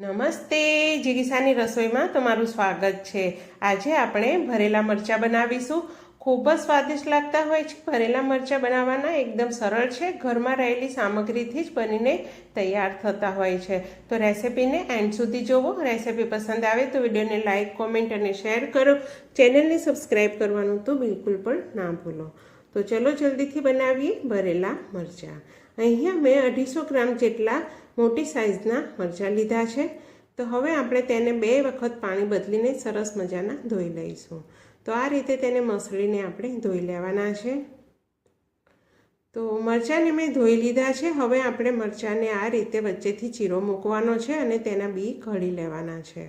નમસ્તે જીગીસાની રસોઈમાં તમારું સ્વાગત છે. આજે આપણે ભરેલા મરચાં બનાવીશું. ખૂબ જ સ્વાદિષ્ટ લાગતા હોય છે ભરેલા મરચાં બનાવવાના. એકદમ સરળ છે. ઘરમાં રહેલી સામગ્રીથી જ બનીને તૈયાર થતા હોય છે. તો રેસિપીને એન્ડ સુધી જોવો. રેસિપી પસંદ આવે તો વિડીયોને લાઇક કોમેન્ટ અને શેર કરો. ચેનલને સબસ્ક્રાઈબ કરવાનું તો બિલકુલ પણ ના ભૂલો. તો ચલો જલ્દીથી બનાવીએ ભરેલા મરચાં. અહીંયા મેં અઢીસો ગ્રામ જેટલા મોટી સાઇઝના મરચાં લીધા છે. તો હવે આપણે તેને બે વખત પાણી બદલીને સરસ મજાના ધોઈ લઈશું. તો આ રીતે તેને મસળીને આપણે ધોઈ લેવાના છે. તો મરચાંને મેં ધોઈ લીધા છે. હવે આપણે મરચાંને આ રીતે વચ્ચેથી ચીરો મૂકવાનો છે અને તેના બી ઘડી લેવાના છે.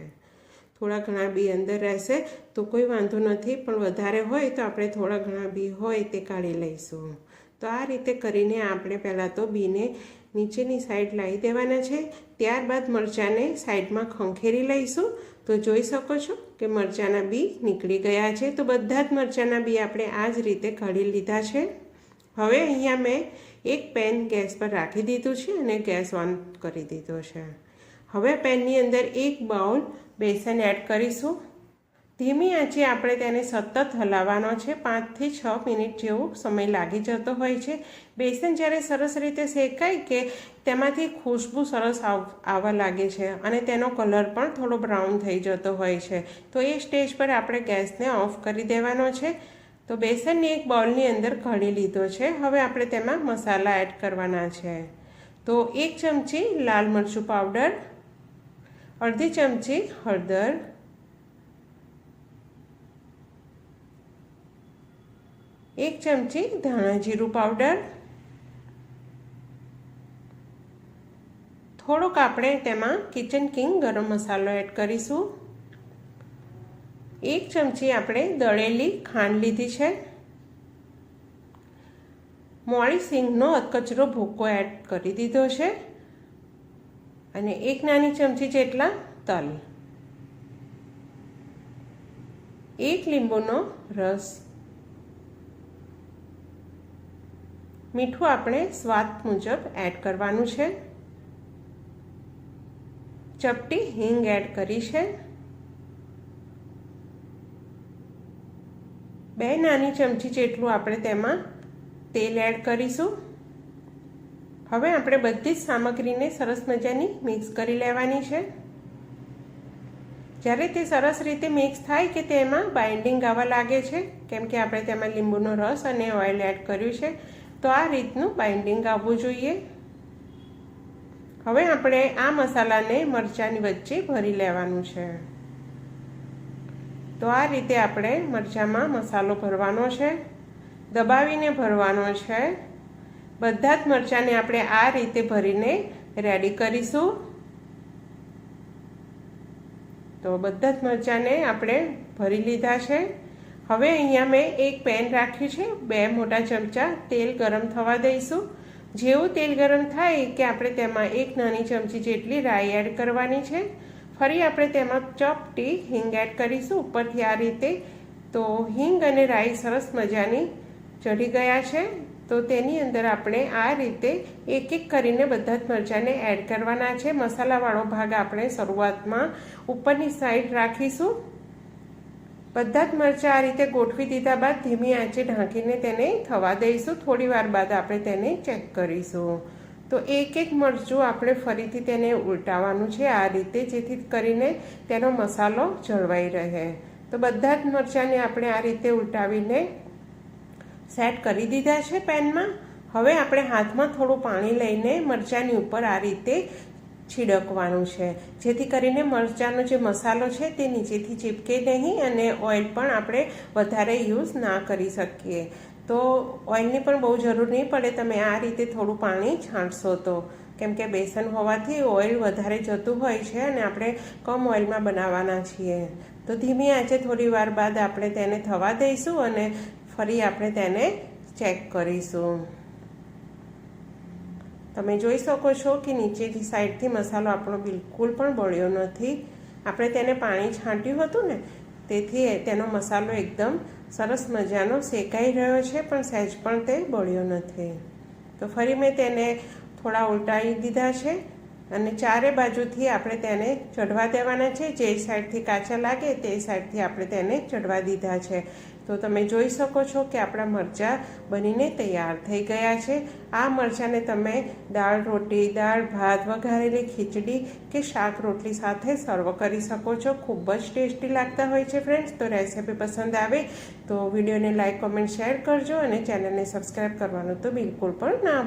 થોડા ઘણા બી અંદર રહેશે તો કોઈ વાંધો નથી, પણ વધારે હોય તો આપણે થોડા ઘણા બી હોય તે કાઢી લઈશું. તો આ રીતે કરીને આપણે પહેલાં તો બીને નીચેની સાઈડ લાવી દેવાના છે. ત્યારબાદ મરચાંને સાઈડમાં ખંખેરી લઈશું. તો જોઈ શકો છો કે મરચાંના બી નીકળી ગયા છે. તો બધા જ મરચાંના બી આપણે આ જ રીતે કાઢી લીધા છે. હવે અહીંયા મેં એક પેન ગેસ પર રાખી દીધું છે અને ગેસ ઓન કરી દીધો છે. હવે પેનની અંદર એક બાઉલ બેસન એડ કરીશું. ધીમી આંચે આપણે તેને સતત હલાવવાનો છે. પાંચથી છ મિનિટ જેવો સમય લાગી જતો હોય છે. બેસન જ્યારે સરસ રીતે શેકાય કે તેમાંથી ખુશ્બુ સરસ આવવા લાગે છે અને તેનો કલર પણ થોડો બ્રાઉન થઈ જતો હોય છે. તો એ સ્ટેજ પર આપણે ગેસને ઓફ કરી દેવાનો છે. તો બેસનની એક બાઉલની અંદર ઘણી લીધો છે. હવે આપણે તેમાં મસાલા એડ કરવાના છે. તો એક ચમચી લાલ મરચું પાવડર, અડધી ચમચી હળદર એક ચમચી ધાણા જીરું પાવડર. થોડોક આપણે તેમાં કિચન કિંગ ગરમ મસાલો એડ કરીશું. એક ચમચી આપણે દળેલી ખાંડ લીધી છે. મોળી સિંગનો અધકચરો ભૂકો એડ કરી દીધો છે. અને એક નાની ચમચી જેટલા તલ. એક લીંબુનો રસ મીઠું આપણે સ્વાદ મુજબ એડ કરવાનું છે. ચપટી હિંગ એડ કરી છે. બે નાની ચમચી જેટલું આપણે તેમાં તેલ એડ કરીશું. હવે આપણે બધી જ સામગ્રીને સરસ મજાની મિક્સ કરી લેવાની છે. જ્યારે તે સરસ રીતે મિક્સ થાય કે તેમાં બાઇન્ડિંગ આવવા લાગે છે, કેમ કે આપણે તેમાં લીંબુનો રસ અને ઓઇલ એડ કર્યું છે તો આ રીતનું બાઇન્ડિંગ આવવું જોઈએ. હવે આપણે આ મસાલાને મરચાંની વચ્ચે ભરી લેવાનું છે. તો આ રીતે આપણે મરચાંમાં મસાલો ભરવાનો છે. દબાવીને ભરવાનો છે. બધા જ મરચાંને આપણે આ રીતે ભરીને રેડી કરીશું. તો બધા જ મરચાંને આપણે ભરી લીધા છે. હવે અહીંયા મેં એક પેન રાખ્યું છે, બે મોટા ચમચા તેલ ગરમ થવા દઈશું. જેવું તેલ ગરમ થાય કે આપણે તેમાં એક નાની ચમચી જેટલી રાઈ એડ કરવાની છે. ફરી આપણે તેમાં ચપટી હિંગ એડ કરીશું. ઉપરથી આ રીતે તો હિંગ અને રાઈ સરસ મજાની ચઢી ગયા છે. તો તેની અંદર આપણે આ રીતે એક એક કરીને બધા જ મરચાંને એડ કરવાના છે. મસાલાવાળો ભાગ આપણે શરૂઆતમાં ઉપરની સાઈડ રાખીશું. બધા જ મરચાં આ રીતે ગોઠવી દીધા બાદ ધીમી આંચે ઢાંકીને તેને થવા દઈશું. થોડી વાર બાદ આપણે તેને ચેક કરીશું. તો એક એક મરચું આપણે ફરીથી તેને ઉલટાવવાનું છે. આ રીતે જેથી કરીને તેનો મસાલો જળવાઈ રહે. તો બધા જ મરચાંને આપણે આ રીતે ઉલટાવીને સેટ કરી દીધા છે પેનમાં. હવે આપણે હાથમાં થોડું પાણી લઈને મરચાંની ઉપર આ રીતે છીડકવાનું છે. જેથી કરીને મરચાંનો જે મસાલો છે તે નીચેથી ચીપકે નહીં અને ઓઇલ પણ આપણે વધારે યુઝ ના કરી શકીએ. તો ઓઇલની પણ બહુ જરૂર નહીં પડે, તમે આ રીતે થોડું પાણી છાંટશો તો. કેમ કે બેસન હોવાથી ઓઇલ વધારે જતું હોય છે અને આપણે કમ ઓઇલમાં બનાવવાના છીએ. તો ધીમી આંચે થોડી વાર બાદ આપણે તેને થવા દઈશું અને ફરી આપણે તેને ચેક કરીશું. તમે જોઈ શકો છો કે નીચેથી સાઈડથી મસાલો આપણો બિલકુલ પણ બળ્યો નથી. આપણે તેને પાણી છાંટ્યું હતું ને, તેથી તેનો મસાલો એકદમ સરસ મજાનો શેકાઈ રહ્યો છે, પણ સહેજ પણ તે બળ્યો નથી. તો ફરી મેં તેને થોડા ઉલટાવી દીધા છે. અને ચારે બાજુથી આપણે તેને ચઢવા દેવાના છે. જે સાઈડથી કાચા લાગે તે સાઈડથી આપણે તેને ચઢવા દીધા છે. તો તમે જોઈ શકો છો કે આપણા મરચાં બનીને તૈયાર થઈ ગયા છે. આ મરચાંને તમે દાળ, રોટી, દાળ, ભાત વઘારેલી ખીચડી કે શાક રોટલી સાથે સર્વ કરી શકો છો. ખૂબ જ ટેસ્ટી લાગતા હોય છે ફ્રેન્ડ્સ. તો રેસીપી પસંદ આવે તો વિડીયોને લાઇક કોમેન્ટ, શેર કરજો અને ચેનલને સબસ્ક્રાઈબ કરવાનું તો બિલકુલ પણ ના